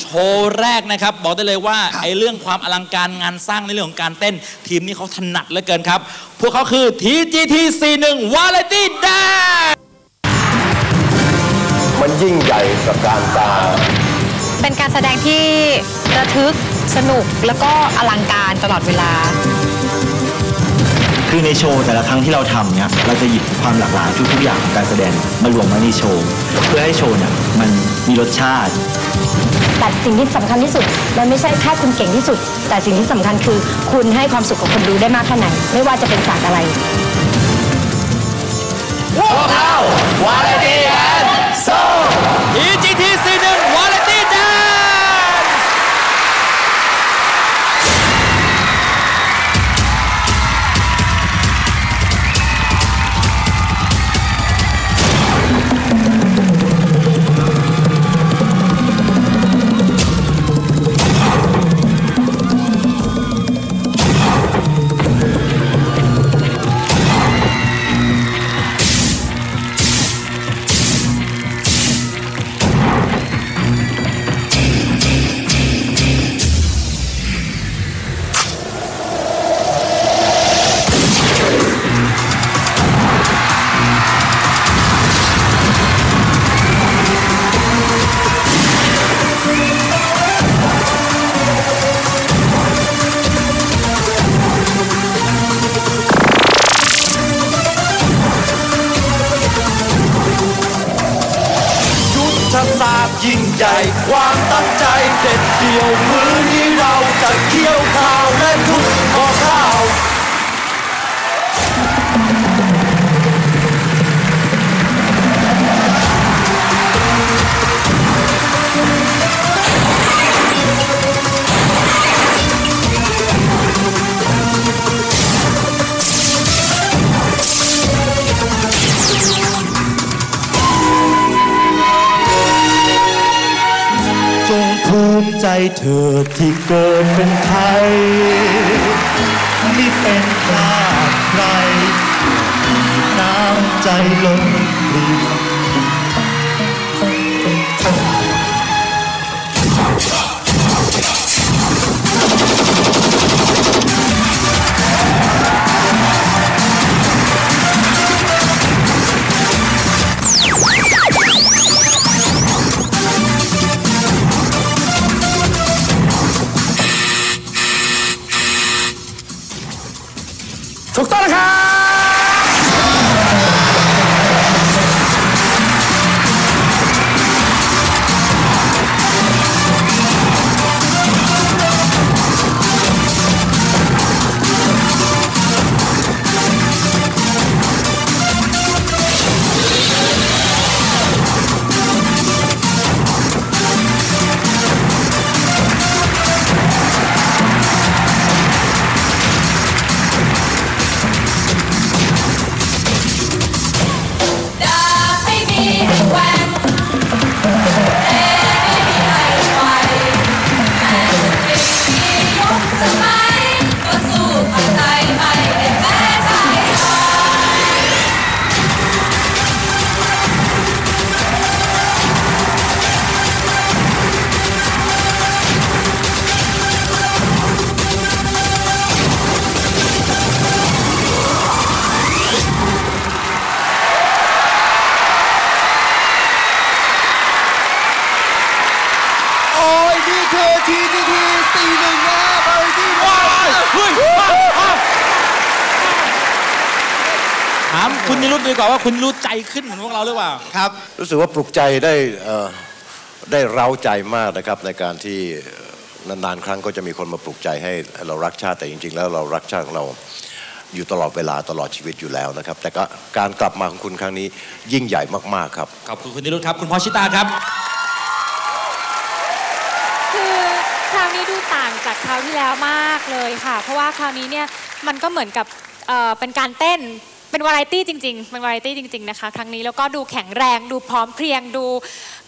โชว์แรกนะครับ บอกได้เลยว่าไอ้เรื่องความอลังการงานสร้างในเรื่องของการเต้น ทีมนี้เขาถนัดเหลือเกินครับ พวกเขาคือ TGT 41 Variety Dance มันยิ่งใหญ่กับการตา เป็นการแสดงที่ระทึกสนุกแล้วก็อลังการตลอดเวลา คือในโชว์แต่ละครั้งที่เราทำเนี่ยเราจะหยิบความหลากหลายทุกๆอย่างของการแสดงมารวมไว้ในโชว์ เพื่อให้โชว์เนี่ยมันมีรสชาติ แต่สิ่งที่สำคัญที่สุด มันไม่ใช่แค่คุณเก่งที่สุด แต่สิ่งที่สำคัญคือ คุณให้ความสุขกับคนดูได้มากแค่ไหน ไม่ว่าจะเป็นศาสตร์อะไร TGT ยิ่งใหญ่ความตั้งใจเด็ดเดี่ยวมือเราจ เธอที่เกิดเป็นไทยนี่เป็นชาดใครน้ำใจลง ถูกต้อ คือ TGT 41นะบริที่ว้าเฮ้ยว้าวว้าวถามคุณนิรุตดีกว่าว่าคุณนิรุตใจขึ้นเหมือนพวกเราหรือเปล่าครับ รู้สึกว่าปลุกใจได้เอ่อได้เร้าใจมากนะครับในการที่เอ่อนานๆครั้งก็จะมีคนมาปลุกใจให้เรารักชาติแต่จริง ๆ แล้วเรารักชาติของเราอยู่ตลอดเวลาตลอดชีวิตอยู่แล้วนะครับ แต่ก็การกลับมาของคุณครั้งนี้ยิ่งใหญ่มากๆครับขอบคุณคุณนิรุตครับ คุณพอชิตาครับ ดูต่างจากคราวที่แล้วมากเลยค่ะ เพราะว่าคราวนี้เนี่ยมันก็เหมือนกับเอ่อเป็นการเต้นเป็นวาไรตี้จริง ๆ เป็นวาไรตี้จริง ๆ นะคะ ครั้งนี้แล้วก็ดูแข็งแรง ดูพร้อมเพรียง ดู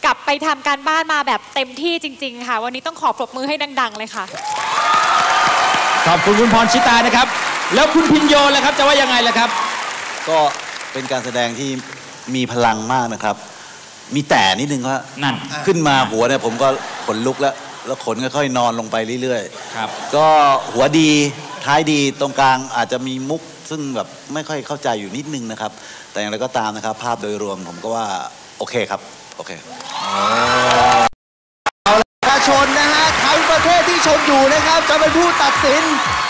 กลับไปทำการบ้านมาแบบเต็มที่จริง ๆ ค่ะ วันนี้ต้องขอปรบมือให้ดัง ๆ เลยค่ะ ขอบคุณคุณพรชิตานะครับ แล้วคุณพินโยล่ะครับ จะว่ายังไงล่ะครับ ก็เป็นการแสดงที่มีพลังมากนะครับ มีแต่นิดนึงว่านั่น ขึ้นมาหัวเนี่ยผมก็ขนลุกแล้ว แล้วขนค่อยๆนอนลงไปเรื่อยครับ ๆ ก็หัวดีท้ายดีตรงกลางอาจจะมีมุกซึ่งแบบไม่ค่อยเข้าใจอยู่นิดนึงนะครับ แต่อย่างไรก็ตามนะครับ ภาพโดยรวมผมก็ว่าโอเคครับ โอเค ประชาชนนะฮะทั้งประเทศที่ชมอยู่นะครับ จะเป็นผู้ตัดสิน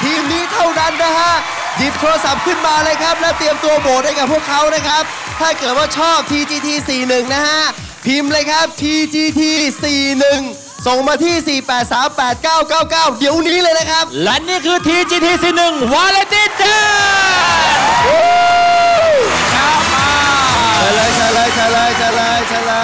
ทีมนี้เท่านั้นนะฮะหยิบโทรศัพท์ขึ้นมาเลยครับ และเตรียมตัวโหวตให้กับพวกเขานะครับ ถ้าเกิดว่าชอบ TGT 41นะฮะพิมพ์เลยครับ TGT 41 ส่งมาที่ 4838999 เดี๋ยวนี้เลยนะครับ และนี่คือ TGT41 Variety Dance ครับมาเฉลยเฉลยเฉลยเฉลยเฉลย